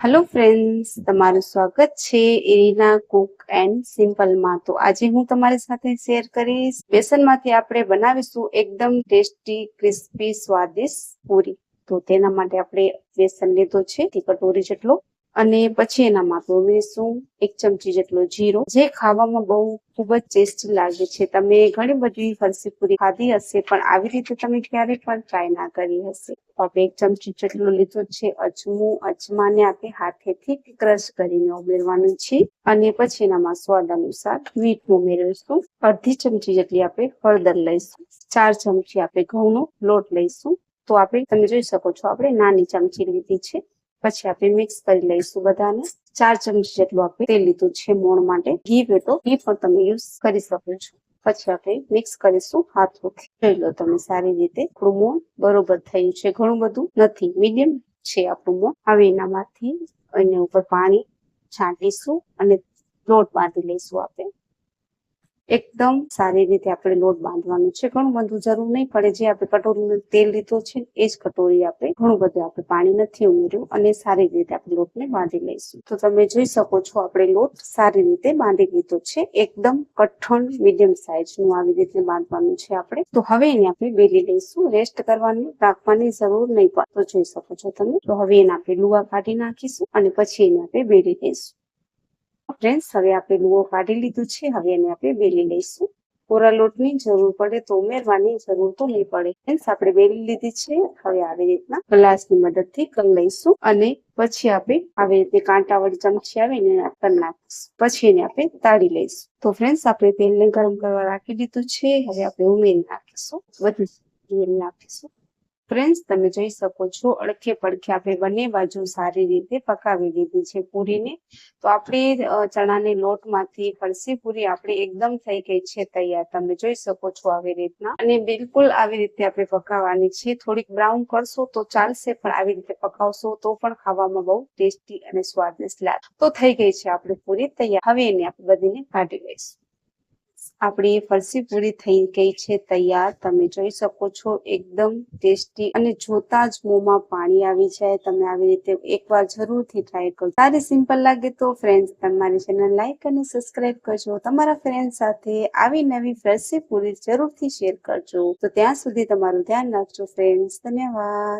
Hello friends તમારું સ્વાગત છે એરીના કુક એન્ડ સિમ્પલમાં તો આજે હું તમારી સાથે શેર કરીશ. બેસનમાંથી આપણે બનાવીશું એકદમ ટેસ્ટી ક્રિસ્પી સ્વાદિષ્ટ પૂરી. તો તેના માટે આપણે બેસન લીધો છે તે કટોરી જેટલો. અને પછી એનામાં આપણે ઉમેરીશું એક ચમચી જેટલો જીરો. જે ખાવામાં બહુ ખૂબ જ ટેસ્ટી લાગે છે. તમે ઘણી બધી ફરસી પૂરી ખાધી હશે, પણ આવી રીતે તમે ક્યારેય પણ ટ્રાય ના કરી હશે. આપણે એક ચમચી જેટલો લીધો છે, અજમો. અજમાને આપણે હાથેથી ક્રશ કરીને ઉમેરવાનું છે. અને પછી એનામાં સ્વાદ અનુસાર મીઠું ઉમેરીશું. અડધી ચમચી જેટલી આપણે હળદર લઈશું. ચાર ચમચી આપણે ઘઉંનો લોટ લઈશું. તો આપણે તમે જોઈ શકો છો, આપણે નાની ચમચી લીધી છે. પછી આપણે મિક્સ કરી લઈશું બધાને. ચાર ચમચી જેટલું આપણે તેલ લીધું છે મોણ માટે. ઘી તો ઘી પણ તમે યુઝ કરી શકો છો. પછી આપણે મિક્સ કરીશું હાથોથી. જોઈ લો તમે સારી રીતે આપણું મોણ બરોબર થયું છે. ઘણું બધું નથી. મીડિયમ છે આપણું મોણ. હવે એનામાંથી એના ઉપર પાણી છાંટીશું અને લોટ બાંધી લઈશું આપણે. એકદમ સારી રીતે આપણે લોટ બાંધવાનું છે. ઘણું બધું જરૂર નહીં પડે. જે આપણે કટોરીનું તેલ લીધો છે, એ જ કટોરી આપણે ઘણું બધું આપણે પાણી નથી ઉમેર્યું અને સારી રીતે આપણે લોટને બાંધી લઈશું. તો તમે જોઈ શકો છો, આપણે લોટ સારી રીતે બાંધી લીધો છે. એકદમ કઠણ, મીડિયમ સાઇઝનું આવી રીતે બાંધવાનું છે આપણે. તો હવે એને આપણે બેલી લઈશું. રેસ્ટ કરવાની, રાખવાની જરૂર નહીં પડે. તો જોઈ શકો છો તમે. તો હવે એને આપણે લુવા કાઢી નાખીશું અને પછી એને આપણે બેલી લઈશું. ફ્રેન્ડ્સ હવે આપણે લુઓ કાઢી લીધું છે. હવે એને આપણે બેલી લઈશું. કોરા લોટની જરૂર પડે તો ઉમેરવાની જરૂર તો નહીં પડે. ફ્રેન્ડ્સ આપણે બેલી લીધી છે. હવે આવી રીતના ગ્લાસની મદદથી કરી લઈશું અને પછી આપણે આવી રીતે કાંટા વળી ચમચી આવીને કરી નાખીશું. પછી એને આપણે તાળી લઈશું. તો ફ્રેન્ડ્સ આપણે તેલને ગરમ કરવા રાખી દીધું છે. હવે આપણે ઉમેરી નાખીશું. બધું નાખીશું. ફ્રેન્ડ્સ તમે જોઈ શકો છો. અડખે પડખે આપણે બંને બાજુ સારી રીતે પકાવી લીધી છે પૂરીને. તો આપણે ચણાની લોટમાંથી ફરસી પૂરી આપણે એકદમ થઈ ગઈ છે તૈયાર. તમે જોઈ શકો છો આવી રીતના. અને બિલકુલ આવી રીતે આપણે પકાવવાની છે. થોડીક બ્રાઉન કરશો તો ચાલશે, પણ આવી રીતે પકાવશો તો પણ ખાવામાં બહુ ટેસ્ટી અને સ્વાદિષ્ટ લાગે. તો થઈ ગઈ છે આપણી પૂરી તૈયાર. હવે એને આપણે બધીને કાઢી લઈશું. આપણી ફરસી પૂરી થઈ ગઈ છે, તૈયાર. તમે જોઈ શકો છો, એકદમ ટેસ્ટી અને જોતા જ મોંમાં પાણી આવી જાય. તમે આવી રીતે એકવાર જરૂરથી ટ્રાય કરજો. સારી સિમ્પલ લાગે તો ફ્રેન્ડ્સ તમારી ચેનલ લાઈક અને સબસ્ક્રાઇબ કરજો. તમારા ફ્રેન્ડ સાથે આવી નવી ફરસી પૂરી જરૂરથી શેર કરજો. તો ત્યાં સુધી તમારું ધ્યાન રાખજો ફ્રેન્ડ્સ ધન્યવાદ.